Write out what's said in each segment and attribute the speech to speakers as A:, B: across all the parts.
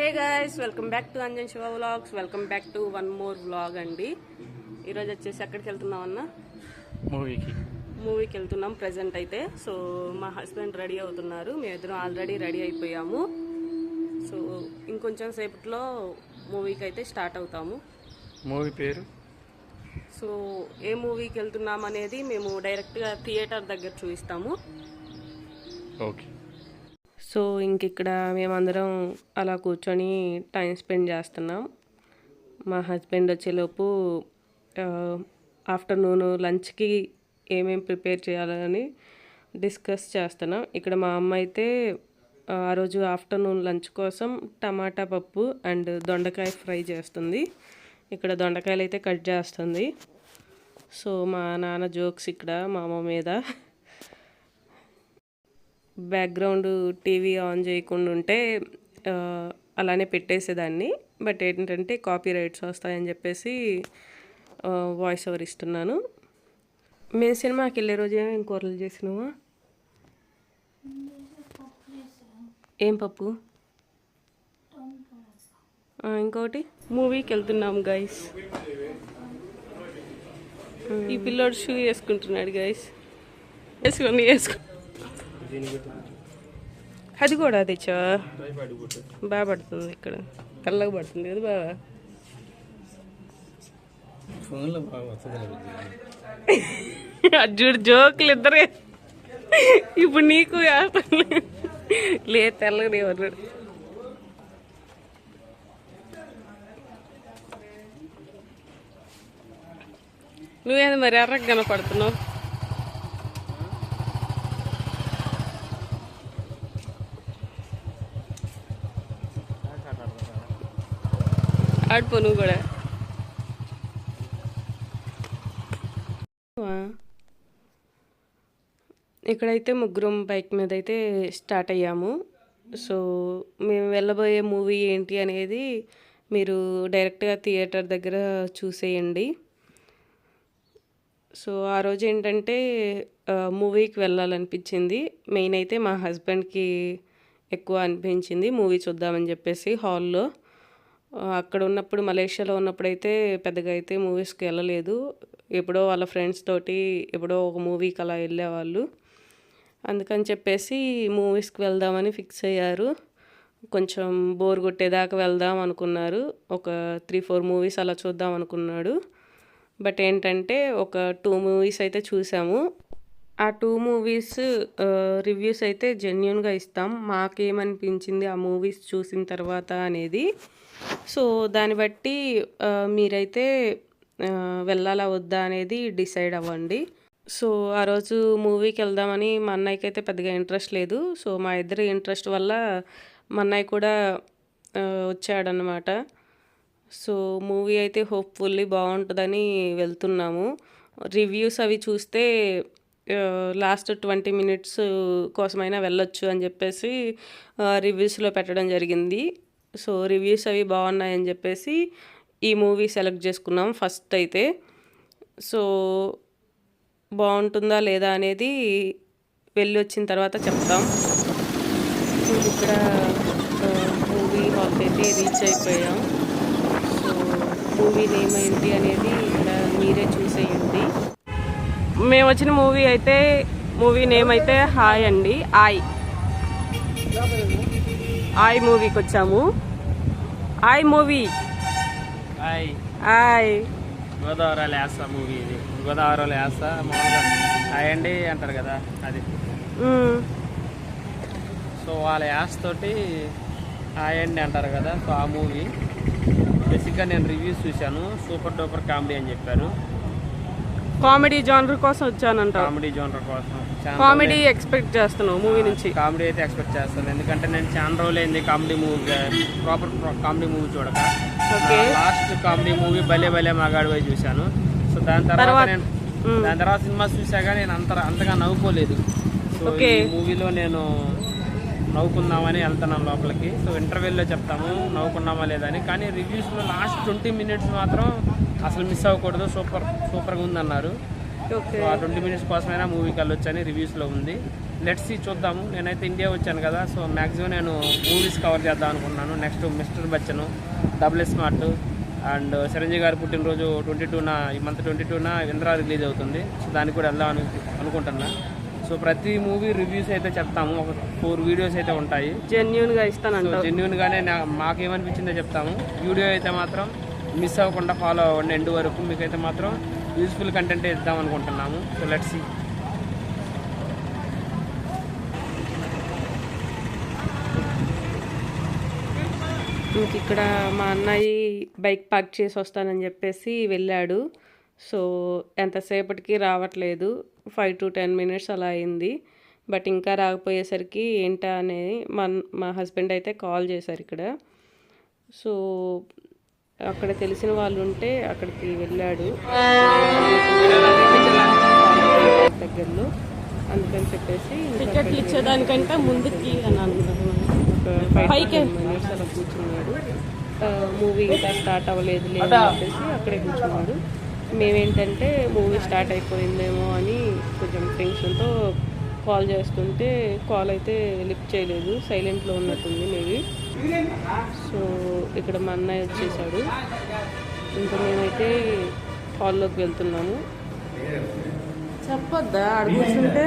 A: Hey guys welcome back to Anjan Shiva vlogs welcome back to one more vlog అండి. ఈరోజు వచ్చేసి ఎక్కడికి వెళ్తున్నాం అన్న?
B: మూవీకి
A: మూవీకి వెళ్తున్నాం ప్రజెంట్ అయితే. సో మా హస్బెండ్ రెడీ అవుతున్నారు. మేమిద్దరం ఆల్రెడీ రెడీ అయిపోయాము. సో ఇంకొంచెం సేపట్లో మూవీకి అయితే స్టార్ట్ అవుతాము.
B: మూవీ పేరు?
A: సో ఏ మూవీకి వెళ్తున్నాం అనేది మేము డైరెక్ట్గా థియేటర్ దగ్గర చూపిస్తాము.
B: ఓకే
A: సో ఇంక ఇక్కడ మేమందరం అలా కూర్చొని టైం స్పెండ్ చేస్తున్నాం. మా హస్బెండ్ వచ్చేలోపు ఆఫ్టర్నూన్ లంచ్కి ఏమేమి ప్రిపేర్ చేయాలని డిస్కస్ చేస్తున్నాం. ఇక్కడ మా అమ్మ అయితే ఆ ఆ రోజు ఆఫ్టర్నూన్ లంచ్ కోసం టమాటా పప్పు అండ్ దొండకాయ ఫ్రై చేస్తుంది. ఇక్కడ దొండకాయలు అయితే కట్ చేస్తుంది. సో మా నాన్న జోక్స్ ఇక్కడ మా అమ్మ మీద. బ్యాక్గ్రౌండ్ టీవీ ఆన్ చేయకుండా ఉంటే అలానే పెట్టేసేదాన్ని. బట్ ఏంటంటే కాపీ రైట్స్ వస్తాయని చెప్పేసి వాయిస్ ఓవర్ ఇస్తున్నాను. మేము సినిమాకి వెళ్ళే రోజు ఏమేమి కూరలు చేసినావా? ఏం పప్పు? ఇంకోటి? మూవీకి వెళ్తున్నాం గైస్ ఈ పిల్లోడు షూ వేసుకుంటున్నాడు గైస్ వేసుకొని వేసుకో అది కూడా తెచ్చా బాగా పడుతుంది ఇక్కడ. తెల్లగా పడుతుంది కదా బాగా. అర్జుడు జోకులు ఇద్దరే. ఇప్పుడు నీకు లే తెల్లగా ఎవరు నువ్వేది మరి ఎర్రగా కనపడుతున్నావు? ఆడిపో నువ్వు కూడా ఇక్కడైతే ముగ్గురం బైక్ మీద అయితే స్టార్ట్ అయ్యాము. సో మేము వెళ్ళబోయే మూవీ ఏంటి అనేది మీరు డైరెక్ట్గా థియేటర్ దగ్గర చూసేయండి. సో ఆ రోజు ఏంటంటే మూవీకి వెళ్ళాలనిపించింది. మెయిన్ అయితే మా హస్బెండ్కి ఎక్కువ అనిపించింది. మూవీ చూద్దామని చెప్పేసి హాల్లో. అక్కడ ఉన్నప్పుడు మలేషియాలో ఉన్నప్పుడైతే పెద్దగా అయితే మూవీస్కి వెళ్ళలేదు. ఎప్పుడో వాళ్ళ ఫ్రెండ్స్ తోటి ఎప్పుడో ఒక మూవీకి అలా వెళ్ళేవాళ్ళు. అందుకని చెప్పేసి మూవీస్కి వెళ్దామని ఫిక్స్ అయ్యారు. కొంచెం బోర్ కొట్టేదాకా వెళ్దాం అనుకున్నారు. ఒక త్రీ ఫోర్ మూవీస్ అలా చూద్దాం అనుకున్నాడు. బట్ ఏంటంటే ఒక టూ మూవీస్ అయితే చూసాము. ఆ టూ మూవీస్ రివ్యూస్ అయితే జెన్యున్గా ఇస్తాం. మాకేమనిపించింది ఆ మూవీస్ చూసిన తర్వాత అనేది? సో దాన్ని బట్టి మీరైతే వెళ్ళాలా వద్దా అనేది డిసైడ్ అవ్వండి. సో ఆ రోజు మూవీకి వెళ్దామని మా అన్నయ్యకి అయితే పెద్దగా ఇంట్రెస్ట్ లేదు. సో మా ఇద్దరి ఇంట్రెస్ట్ వల్ల మా అన్నయ్య కూడా వచ్చాడనమాట సో మూవీ అయితే హోప్ఫుల్లీ బాగుంటుందని వెళ్తున్నాము. రివ్యూస్ అవి చూస్తే లాస్ట్ ట్వంటీ మినిట్స్ కోసమైనా వెళ్ళొచ్చు అని చెప్పేసి రివ్యూస్లో పెట్టడం జరిగింది. సో రివ్యూస్ అవి బాగున్నాయని చెప్పేసి ఈ మూవీ సెలెక్ట్ చేసుకున్నాం ఫస్ట్ అయితే. సో బాగుంటుందా లేదా అనేది వెళ్ళి వచ్చిన తర్వాత చెప్తాం. ఇక్కడ మూవీ హాల్కి అయితే రీచ్ అయిపోయాం. సో మూవీ నేమ్ ఏంటి అనేది ఇక్కడ మీరే చూసేయండి. మేము వచ్చిన మూవీ అయితే మూవీ నేమ్ అయితే హాయ్ అండి. ఆయ్ ఆయ్ మూవీకి వచ్చాము ఆయ్ మూవీ ఆయ్
B: గోదావరి లేస మూవీ ఇది. గోదావరి లేస మామూలుగా అండి అంటారు కదా అది. సో వాళ్ళ యాస్ తోటి హాయ్ అండి అంటారు కదా సో ఆ మూవీ బేసిక్గా నేను రివ్యూస్ చూశాను సూపర్ డూపర్ కామెడీ అని చెప్పారు.
A: కామెడీ జానర్ కోసం వచ్చానంట.
B: కామెడీ జోనర్ కోసం.
A: కామెడీ ఎక్స్పెక్ట్ చేస్తున్నావు మూవీ నుంచి?
B: కామెడీ అయితే ఎక్స్పెక్ట్ చేస్తాను. ఎందుకంటే నేను చాలా రోజులైంది comedy movie proper comedy movie చూడక.
A: Okay.
B: Last comedy movie Bhale Bhale Magadu పోయి చూశాను. సో దాని తర్వాత నేను. దాని తర్వాత సినిమా చూశాక నేను అంత అంతగా నవ్వుకోలేదు. సో. ఈ మూవీలో నేను నవ్వుకుందామని వెళ్తున్నాను లోపలికి. సో ఇంటర్వ్యూలో చెప్తాము నవ్వుకున్నామా లేదని కానీ రివ్యూస్లో లాస్ట్ ట్వంటీ మినిట్స్ మాత్రం అసలు మిస్ అవ్వకూడదు. సూపర్ సూపర్గా ఉందన్నారు. ఆ ట్వంటీ మినిట్స్ కోసమైనా మూవీకి వెళ్ళొచ్చని రివ్యూస్లో ఉంది. లెట్స్ సీ చూద్దాము. నేనైతే ఇండియా వచ్చాను కదా సో మ్యాక్సిమం నేను మూవీస్ కవర్ చేద్దాం అనుకున్నాను. Next mister Bachchan double smart and Chiranjeevi గారి పుట్టినరోజు ట్వంటీ టూన ఈ మంత్ ట్వంటీ టూన ఇంద్రా రిలీజ్ అవుతుంది. సో దానికి కూడా వెళ్దాం అను అనుకుంటున్నా. సో ప్రతి మూవీ రివ్యూస్ అయితే చెప్తాము. ఒక ఫోర్ వీడియోస్ అయితే ఉంటాయి.
A: జెన్యున్గా ఇస్తానంటావు.
B: జెన్యున్గానే నా- మాకేమనిపించిందో చెప్తాము. వీడియో అయితే మాత్రం మిస్ అవ్వకుండా ఫాలో అవ్వండి. ఎండ్ వరకు మీకైతే మాత్రం యూస్ఫుల్ కంటెంట్ ఇద్దాం అనుకుంటున్నాము. సో లెట్ సి
A: ఇంక ఇక్కడ మా అన్నయ్య బైక్ పార్క్ చేసి వస్తానని చెప్పేసి వెళ్ళాడు. సో ఎంతసేపటికి రావట్లేదు. ఫైవ్ టు టెన్ మినిట్స్ అలా అయింది. బట్ ఇంకా రాకపోయేసరికి ఏంటా అనేది మా మా హస్బెండ్ అయితే కాల్ చేశారు ఇక్కడ. సో అక్కడ తెలిసిన వాళ్ళు ఉంటే అక్కడికి వెళ్ళాడు. దగ్గరలో. అందుకని చెప్పేసి టికెట్లు ఇచ్చేదానికంటే ముందుకి అని అనుకున్నాను అలా కూర్చున్నాడు. మూవీ ఇంకా స్టార్ట్ అవ్వలేదు లేదు చెప్పేసి అక్కడే కూర్చున్నాడు. మేమేంటంటే మూవీ స్టార్ట్ అయిపోయిందేమో అని కొంచెం టెన్షన్తో కాల్ చేస్తుంటే కాల్ అయితే లిఫ్ట్ చేయలేదు. సైలెంట్లో ఉన్నట్టుంది మేబీ సో ఇక్కడ మా అన్నయ్య వచ్చేసాడు. ఇంకా మేమైతే హాల్లోకి వెళ్తున్నాము. చెప్పొద్దా? అడుగుతుంటే?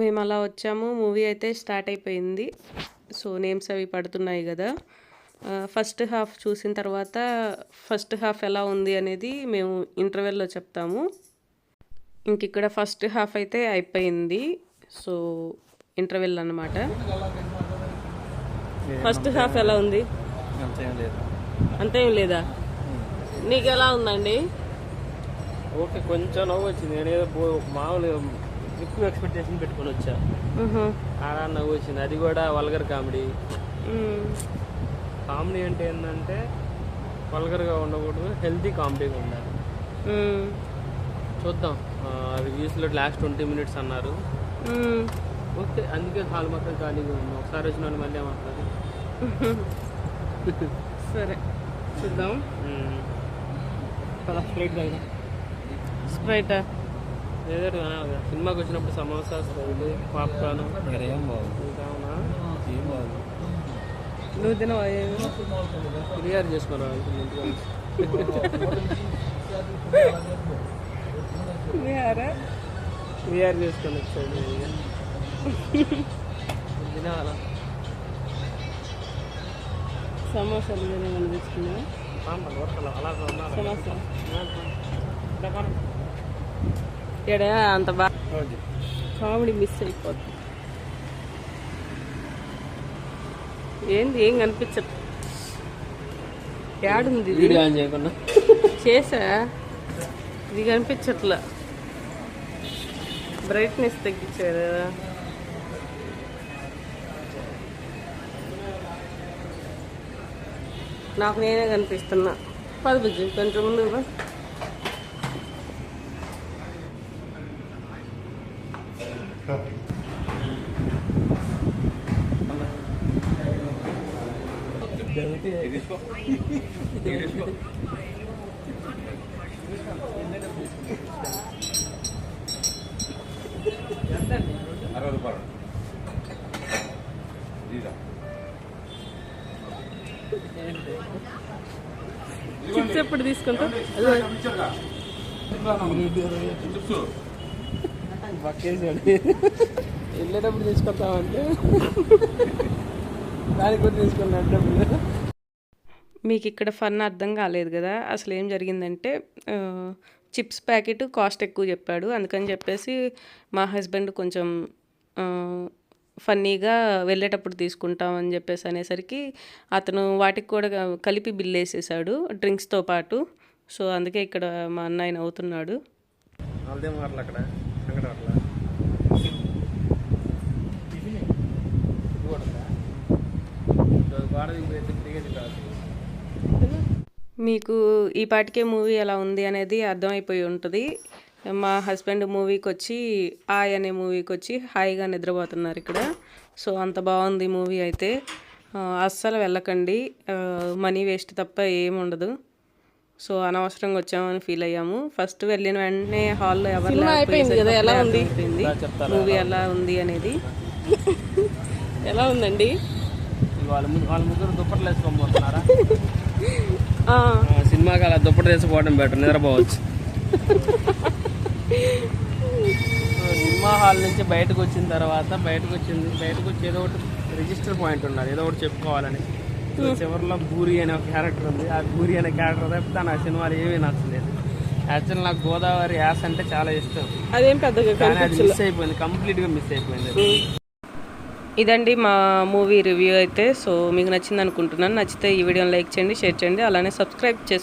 A: మేము అలా వచ్చాము. మూవీ అయితే స్టార్ట్ అయిపోయింది. సో నేమ్స్ అవి పడుతున్నాయి కదా. ఫస్ట్ హాఫ్ చూసిన తర్వాత ఫస్ట్ హాఫ్ ఎలా ఉంది అనేది మేము ఇంటర్వెల్లో చెప్తాము. ఇంక ఇక్కడ ఫస్ట్ హాఫ్ అయితే అయిపోయింది. సో ఇంటర్వెల్ అన్నమాట. ఫస్ట్ హాఫ్ ఎలా ఉంది? అంతేం లేదా. నీకు ఎలా ఉందండి?
B: ఓకే కొంచెం నవ్వు వచ్చింది. నేనేదో పో- మామూలు ఎక్కువ ఎక్స్పెక్టేషన్ పెట్టుకొని వచ్చా. ఆడ నవ్వు వచ్చింది. అది కూడా వల్గర్ కామెడీ. కామెడీ అంటే ఏంటంటే వల్గర్గా ఉండకూడదు హెల్తీ కామెడీగా ఉండాలి. చూద్దాం. రివ్యూస్లో లాస్ట్ ట్వంటీ మినిట్స్ అన్నారు. ఓకే అందుకే హాల్ మొత్తం ఖాళీగా ఉంది. ఒకసారి వచ్చిన వాళ్ళు మళ్ళీ ఏమంటారు?
A: సరే చూద్దాం.
B: పద తాగిన
A: స్ప్రైట్?
B: ఏదో. సినిమాకి వచ్చినప్పుడు సమోసా స్ప్రైట్ పాప్కార్న్. ఇంకా
A: నువ్వు తినవా
B: క్లియర్ చేసుకోవాలి క్లియర్ చేసుకొని వచ్చాడు తినాలా?
A: సమోసాలు ఏమైనా తెచ్చుకున్నా సమోసా ఇక్కడ అంత బాగా కామెడీ మిస్ అయిపోతుంది ఏంది ఏం కనిపించదు. యాడుంది చేసా. ఇది కనిపించట్లా. బ్రైట్నెస్ తగ్గించారు. నాకు నేనే కనిపిస్తున్నా. పది బుజ్జి కొంచెం ముందు
C: అరవై రూపాయలు
A: చిప్స్ ఎప్పుడు తీసుకుంటావు
B: పక్కేసాడు వెళ్ళేటప్పుడు తీసుకొస్తామంటే దానికి కూడా తీసుకున్నట్టు
A: మీకు ఇక్కడ ఫన్ అర్థం కాలేదు కదా అసలు ఏం జరిగిందంటే చిప్స్ ప్యాకెట్ కాస్ట్ ఎక్కువ చెప్పాడు. అందుకని చెప్పేసి మా హస్బెండ్ కొంచెం ఫన్నీగా వెళ్ళేటప్పుడు తీసుకుంటాం అని చెప్పేసి అనేసరికి అతను వాటికి కూడా కలిపి బిల్ వేసేసాడు డ్రింక్స్తో పాటు. సో అందుకే ఇక్కడ మా అన్నయ్య నవ్వుతున్నాడు
B: వాళ్ళదే అక్కడ?
A: మీకు ఈ పాటికే మూవీ ఎలా ఉంది అనేది అర్థమైపోయి ఉంటుంది. మా హస్బెండ్ మూవీకి వచ్చి ఆయ్ అనే మూవీకి వచ్చి హాయిగా నిద్రపోతున్నారు ఇక్కడ. సో అంత బాగుంది మూవీ అయితే. అస్సలు వెళ్ళకండి. మనీ వేస్ట్ తప్ప ఏం ఉండదు. సో అనవసరంగా వచ్చామని ఫీల్ అయ్యాము. ఫస్ట్ వెళ్ళిన వెంటనే హాల్లో ఎవరు అయిపోయింది కదా ఎలా ఉంది? మూవీ ఎలా ఉంది అనేది. ఎలా ఉందండి?
B: వాళ్ళ ముగ్గురు దుప్పట్లు ఆ, సినిమాకి అలా దుప్పటి వేసుకోవడం బెటర్ నిద్రపోవచ్చు. సినిమా హాల్ నుంచి బయటకు వచ్చిన తర్వాత బయటకు వచ్చింది బయటకు వచ్చి ఏదో ఒకటి రిజిస్టర్ పాయింట్ ఉండాలి ఏదో ఒకటి చెప్పుకోవాలని. సో చివరిలో భూరి అనే ఒక క్యారెక్టర్ ఉంది. ఆ భూరి అనే క్యారెక్టర్ తప్పితే ఆ సినిమాలు ఏమీ నచ్చలేదు. యాక్చువల్ నాకు గోదావరి యాస్ అంటే చాలా ఇష్టం.
A: అదేం పెద్దగా
B: కానీ అది మిస్ అయిపోయింది కంప్లీట్గా మిస్ అయిపోయింది
A: ఇదండి మా మూవీ రివ్యూ అయితే. సో మీకు నచ్చింది అనుకుంటున్నాను నచ్చితే ఈ వీడియోని లైక్ చేయండి షేర్ చేయండి. అలానే సబ్స్క్రైబ్ చేసుకోండి.